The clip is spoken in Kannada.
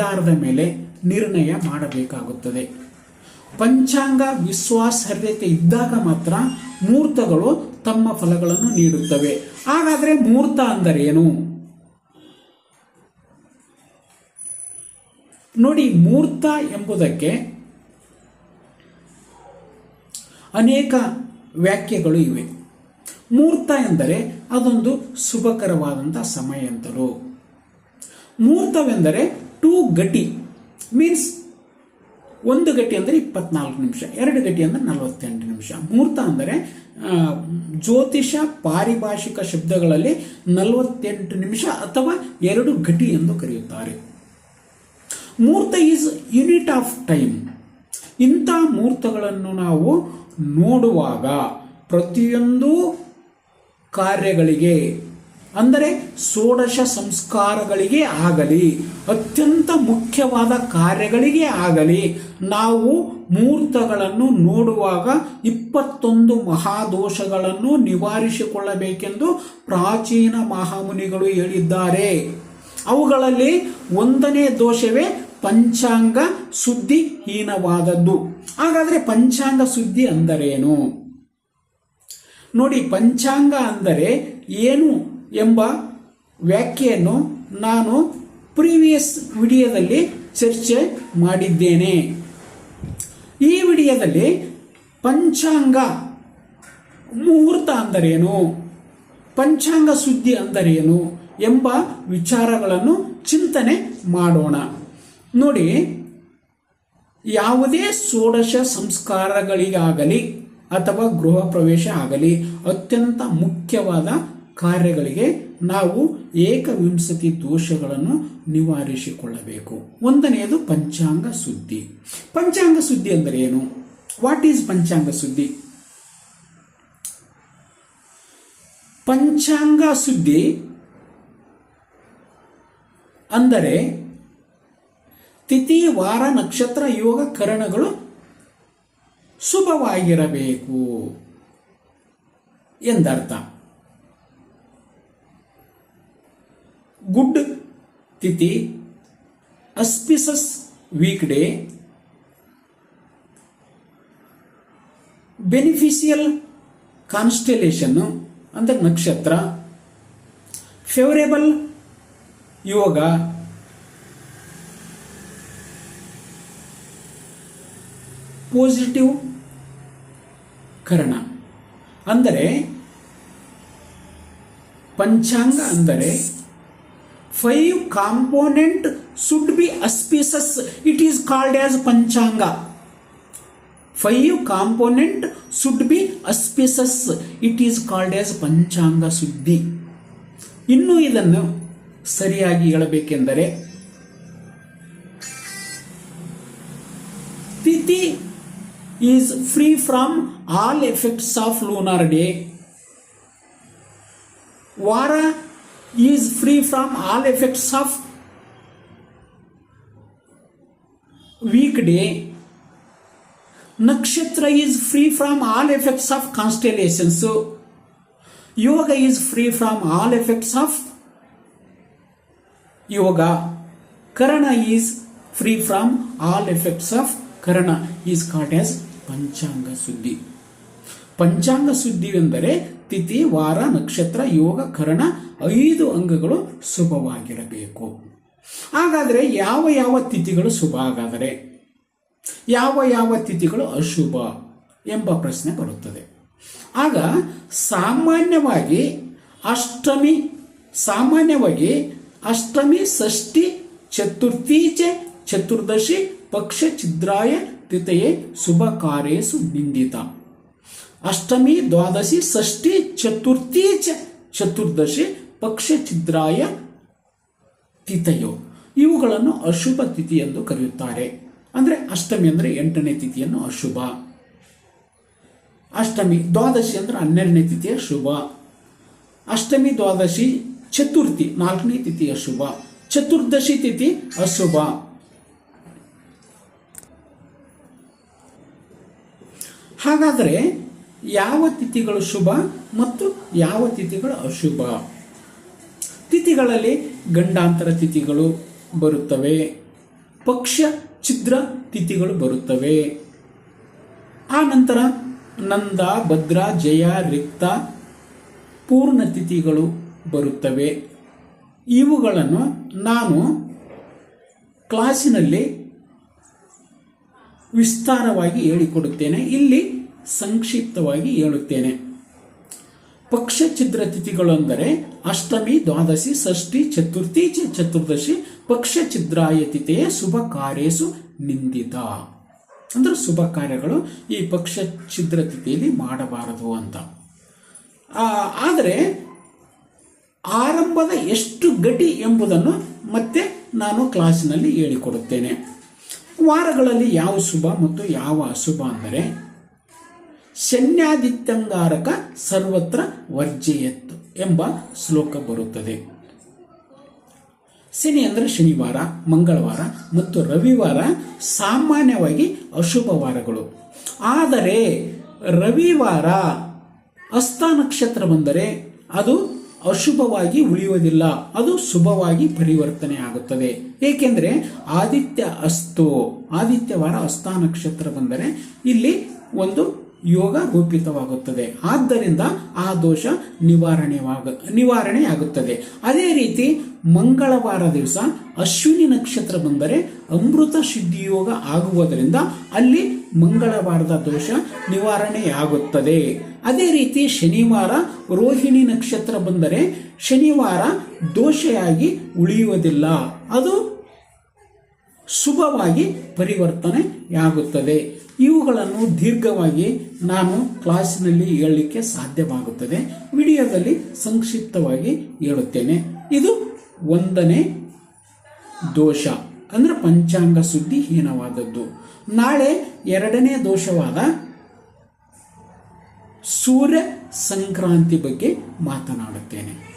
ಆಧಾರದ ಮೇಲೆ ನಿರ್ಣಯ ಮಾಡಬೇಕಾಗುತ್ತದೆ. ಪಂಚಾಂಗ ವಿಶ್ವಾಸಾರ್ಹತೆ ಇದ್ದಾಗ ಮಾತ್ರ ಮೂರ್ತಗಳು ತಮ್ಮ ಫಲಗಳನ್ನು ನೀಡುತ್ತವೆ. ಹಾಗಾದರೆ ಮುಹೂರ್ತ ಅಂದರೇನು? ನೋಡಿ, ಮೂರ್ತ ಎಂಬುದಕ್ಕೆ ಅನೇಕ ವ್ಯಾಖ್ಯೆಗಳು ಇವೆ. ಮೂರ್ತ ಎಂದರೆ ಅದೊಂದು ಶುಭಕರವಾದಂಥ ಸಮಯ ಅಂತಲೂ. ಮುಹೂರ್ತವೆಂದರೆ ಟೂ ಗಟಿ ಮೀನ್ಸ್ ಒಂದು ಗಟಿ ಅಂದರೆ ಇಪ್ಪತ್ನಾಲ್ಕು ನಿಮಿಷ, ಎರಡು ಗಟಿ ಅಂದರೆ ನಲವತ್ತೆಂಟು ನಿಮಿಷ. ಮುಹೂರ್ತ ಅಂದರೆ ಜ್ಯೋತಿಷ ಪಾರಿಭಾಷಿಕ ಶಬ್ದಗಳಲ್ಲಿ ನಲವತ್ತೆಂಟು ನಿಮಿಷ ಅಥವಾ ಎರಡು ಗಟಿ ಎಂದು ಕರೆಯುತ್ತಾರೆ. ಮುಹೂರ್ತ ಈಸ್ ಯೂನಿಟ್ ಆಫ್ ಟೈಮ್ ಇಂಥ ಮುಹೂರ್ತಗಳನ್ನು ನಾವು ನೋಡುವಾಗ ಪ್ರತಿಯೊಂದು ಕಾರ್ಯಗಳಿಗೆ ಅಂದರೆ ಷೋಡಶ ಸಂಸ್ಕಾರಗಳಿಗೆ ಆಗಲಿ, ಅತ್ಯಂತ ಮುಖ್ಯವಾದ ಕಾರ್ಯಗಳಿಗೆ ಆಗಲಿ, ನಾವು ಮುಹೂರ್ತಗಳನ್ನು ನೋಡುವಾಗ ಇಪ್ಪತ್ತೊಂದು ಮಹಾದೋಷಗಳನ್ನು ನಿವಾರಿಸಿಕೊಳ್ಳಬೇಕೆಂದು ಪ್ರಾಚೀನ ಮಹಾಮುನಿಗಳು ಹೇಳಿದ್ದಾರೆ. ಅವುಗಳಲ್ಲಿ ಒಂದನೇ ದೋಷವೇ ಪಂಚಾಂಗ ಸುದ್ದಿ ಹೀನವಾದದ್ದು ಹಾಗಾದ್ರೆ ಪಂಚಾಂಗ ಸುದ್ದಿ ಅಂದರೇನು? ನೋಡಿ, ಪಂಚಾಂಗ ಅಂದರೆ ಏನು? ಎಂಬ ವ್ಯಾಖ್ಯೆಯನ್ನು ನಾನು ಪ್ರೀವಿಯಸ್ ವಿಡಿಯೋದಲ್ಲಿ ಚರ್ಚೆ ಮಾಡಿದ್ದೇನೆ. ಈ ವಿಡಿಯೋದಲ್ಲಿ ಪಂಚಾಂಗ ಮುಹೂರ್ತ ಅಂದರೇನು? ಪಂಚಾಂಗ ಸುದ್ದಿ ಅಂದರೇನು ಎಂಬ ವಿಚಾರಗಳನ್ನು ಚಿಂತನೆ ಮಾಡೋಣ. ನೋಡಿ, ಯಾವುದೇ ಷೋಡಶ ಸಂಸ್ಕಾರಗಳಿಗಾಗಲಿ ಅಥವಾ ಗೃಹ ಪ್ರವೇಶ ಆಗಲಿ ಅತ್ಯಂತ ಮುಖ್ಯವಾದ ಕಾರ್ಯಗಳಿಗೆ ನಾವು ಏಕವಿಂಶತಿ ದೋಷಗಳನ್ನು ನಿವಾರಿಸಿಕೊಳ್ಳಬೇಕು. ಒಂದನೆಯದು ಪಂಚಾಂಗ ಸುದ್ದಿ. ಪಂಚಾಂಗ ಸುದ್ದಿ ಅಂದರೆ ಏನು? ವಾಟ್ ಈಸ್ ಪಂಚಾಂಗ ಸುದ್ದಿ? ಪಂಚಾಂಗ ಸುದ್ದಿ ಅಂದರೆ ತಿಥಿ, ವಾರ, ನಕ್ಷತ್ರ, ಯೋಗ, ಕರಣಗಳು ಶುಭವಾಗಿರಬೇಕು ಎಂದರ್ಥ. Good tithi auspicious weekday beneficial ಕಾನ್ಸ್ಟೆಲೇಷನ್ನು ಅಂದರೆ ನಕ್ಷತ್ರ ಫೇವರೇಬಲ್ ಯೋಗ ಪಾಸಿಟಿವ್ ಕರಣ. ಅಂದರೆ ಪಂಚಾಂಗ ಅಂದರೆ five component should be auspicious it is called as panchanga five component should be auspicious it is called as panchanga ಸುದ್ದಿ ಇನ್ನು ಇದನ್ನು ಸರಿಯಾಗಿ ಹೇಳಬೇಕೆಂದರೆ, tithi is free from all effects of lunar day vara is free from all effects of weekday nakshatra is free from all effects of constellations yoga is free from all effects of yoga karana is free from all effects of karana is called as panchanga ಸುದ್ದಿ ಪಂಚಾಂಗ ಸುದ್ದಿವೆಂದರೆ ತಿಥಿ, ವಾರ, ನಕ್ಷತ್ರ, ಯೋಗ, ಕರಣ ಐದು ಅಂಗಗಳು ಶುಭವಾಗಿರಬೇಕು. ಹಾಗಾದರೆ ಯಾವ ಯಾವ ತಿಥಿಗಳು ಶುಭ ಹಾಗಾದರೆ? ಯಾವ ಯಾವ ತಿಥಿಗಳು ಅಶುಭ ಎಂಬ ಪ್ರಶ್ನೆ ಬರುತ್ತದೆ. ಆಗ ಸಾಮಾನ್ಯವಾಗಿ ಅಷ್ಟಮಿ ಸಾಮಾನ್ಯವಾಗಿ ಅಷ್ಟಮಿ, ಷಷ್ಠಿ, ಚತುರ್ಥೀಚೆ, ಚತುರ್ದಶಿ, ಪಕ್ಷ, ಛಿದ್ರಾಯ, ತಿಥೆಯೇ, ಶುಭ ಕಾರ್ಯೇಸು ನಿಂದಿತ ಅಷ್ಟಮಿ ದ್ವಾದಶಿ ಷಷ್ಠಿ ಚತುರ್ಥಿ ಚ ಚತುರ್ದಶಿ ಪಕ್ಷ ಛಿದ್ರಾಯ ತಿಥಯೋ. ಇವುಗಳನ್ನು ಅಶುಭ ತಿಥಿ ಎಂದು ಕರೆಯುತ್ತಾರೆ. ಅಂದರೆ ಅಷ್ಟಮಿ ಅಂದರೆ ಎಂಟನೇ ತಿಥಿಯನ್ನು ಅಶುಭ. ಅಷ್ಟಮಿ ದ್ವಾದಶಿ ಅಂದರೆ ಹನ್ನೆರಡನೇ ತಿಥಿಯ ಶುಭ. ಅಷ್ಟಮಿ ದ್ವಾದಶಿ ಚತುರ್ಥಿ ನಾಲ್ಕನೇ ತಿಥಿ ಅಶುಭ ಚತುರ್ದಶಿ ತಿಥಿ ಅಶುಭ. ಹಾಗಾದರೆ ಯಾವ ತಿಥಿಗಳು ಶುಭ ಮತ್ತು ಯಾವ ತಿಥಿಗಳು ಅಶುಭ? ತಿಥಿಗಳಲ್ಲಿ ಗಂಡಾಂತರ ತಿಥಿಗಳು ಬರುತ್ತವೆ. ಪಕ್ಷ, ಛಿದ್ರ ತಿಥಿಗಳು ಬರುತ್ತವೆ. ಆ ನಂತರ ನಂದ, ಭದ್ರ, ಜಯ, ರಿಕ್ತ ಪೂರ್ಣ ತಿಥಿಗಳು ಬರುತ್ತವೆ. ಇವುಗಳನ್ನು ನಾನು ಕ್ಲಾಸಿನಲ್ಲಿ ವಿಸ್ತಾರವಾಗಿ ಹೇಳಿಕೊಡುತ್ತೇನೆ. ಇಲ್ಲಿ ಸಂಕ್ಷಿಪ್ತವಾಗಿ ಹೇಳುತ್ತೇನೆ. ಪಕ್ಷ ಛಿದ್ರ ತಿಥಿಗಳು ಅಂದರೆ ಅಷ್ಟಮಿ, ದ್ವಾದಶಿ, ಷಷ್ಠಿ, ಚತುರ್ಥಿ ಚತುರ್ದಶಿ ಪಕ್ಷ ಛಿದ್ರಾಯ ತಿಥಿಯೇ ಶುಭ ಕಾರ್ಯಸು ನಿಂದಿತ. ಅಂದರೆ ಶುಭ ಕಾರ್ಯಗಳು ಈ ಪಕ್ಷ ಛಿದ್ರ ತಿಥಿಯಲ್ಲಿ ಮಾಡಬಾರದು ಅಂತ. ಆದರೆ ಆರಂಭದ ಎಷ್ಟು ಗಟಿ ಎಂಬುದನ್ನು ಮತ್ತೆ ನಾನು ಕ್ಲಾಸಿನಲ್ಲಿ ಹೇಳಿಕೊಡುತ್ತೇನೆ. ವಾರಗಳಲ್ಲಿ ಯಾವ ಶುಭ ಮತ್ತು ಯಾವ ಅಶುಭ ಅಂದರೆ ಶನ್ಯಾದಿತ್ಯಂಗಾರಕ ಸರ್ವತ್ರ ವರ್ಜೆಯತ್ತು ಎಂಬ ಶ್ಲೋಕ ಬರುತ್ತದೆ. ಶನಿ ಅಂದರೆ ಶನಿವಾರ, ಮಂಗಳವಾರ ಮತ್ತು ರವಿವಾರ ಸಾಮಾನ್ಯವಾಗಿ ಅಶುಭ ವಾರಗಳು. ಆದರೆ ರವಿವಾರ ಅಸ್ತ ನಕ್ಷತ್ರ ಬಂದರೆ ಅದು ಅಶುಭವಾಗಿ ಉಳಿಯುವುದಿಲ್ಲ, ಅದು ಶುಭವಾಗಿ ಪರಿವರ್ತನೆ ಆಗುತ್ತದೆ. ಏಕೆಂದರೆ ಆದಿತ್ಯ ಅಸ್ತು, ಆದಿತ್ಯವಾರ ಅಸ್ತ ನಕ್ಷತ್ರ ಬಂದರೆ ಇಲ್ಲಿ ಒಂದು ಯೋಗ ರೂಪಿತವಾಗುತ್ತದೆ. ಆದ್ದರಿಂದ ಆ ದೋಷ ನಿವಾರಣೆವಾಗ, ನಿವಾರಣೆಯಾಗುತ್ತದೆ. ಅದೇ ರೀತಿ ಮಂಗಳವಾರ ದಿವಸ ಅಶ್ವಿನಿ ನಕ್ಷತ್ರ ಬಂದರೆ ಅಮೃತ ಸಿದ್ಧಿಯೋಗ ಆಗುವುದರಿಂದ ಅಲ್ಲಿ ಮಂಗಳವಾರದ ದೋಷ ನಿವಾರಣೆಯಾಗುತ್ತದೆ. ಅದೇ ರೀತಿ ಶನಿವಾರ ರೋಹಿಣಿ ನಕ್ಷತ್ರ ಬಂದರೆ ಶನಿವಾರ ದೋಷೆಯಾಗಿ ಉಳಿಯುವುದಿಲ್ಲ. ಅದು ಶುಭವಾಗಿ ಪರಿವರ್ತನೆಯಾಗುತ್ತದೆ ಇವುಗಳನ್ನು ದೀರ್ಘವಾಗಿ ನಾನು ಕ್ಲಾಸಿನಲ್ಲಿ ಹೇಳಲಿಕ್ಕೆ ಸಾಧ್ಯವಾಗುತ್ತದೆ. ವಿಡಿಯೋದಲ್ಲಿ ಸಂಕ್ಷಿಪ್ತವಾಗಿ ಹೇಳುತ್ತೇನೆ. ಇದು ಒಂದನೇ ದೋಷ, ಅಂದರೆ ಪಂಚಾಂಗ ಸುದ್ದಿ ಹೀನವಾದದ್ದು. ನಾಳೆ ಎರಡನೇ ದೋಷವಾದ ಸೂರ್ಯ ಸಂಕ್ರಾಂತಿ ಬಗ್ಗೆ ಮಾತನಾಡುತ್ತೇನೆ.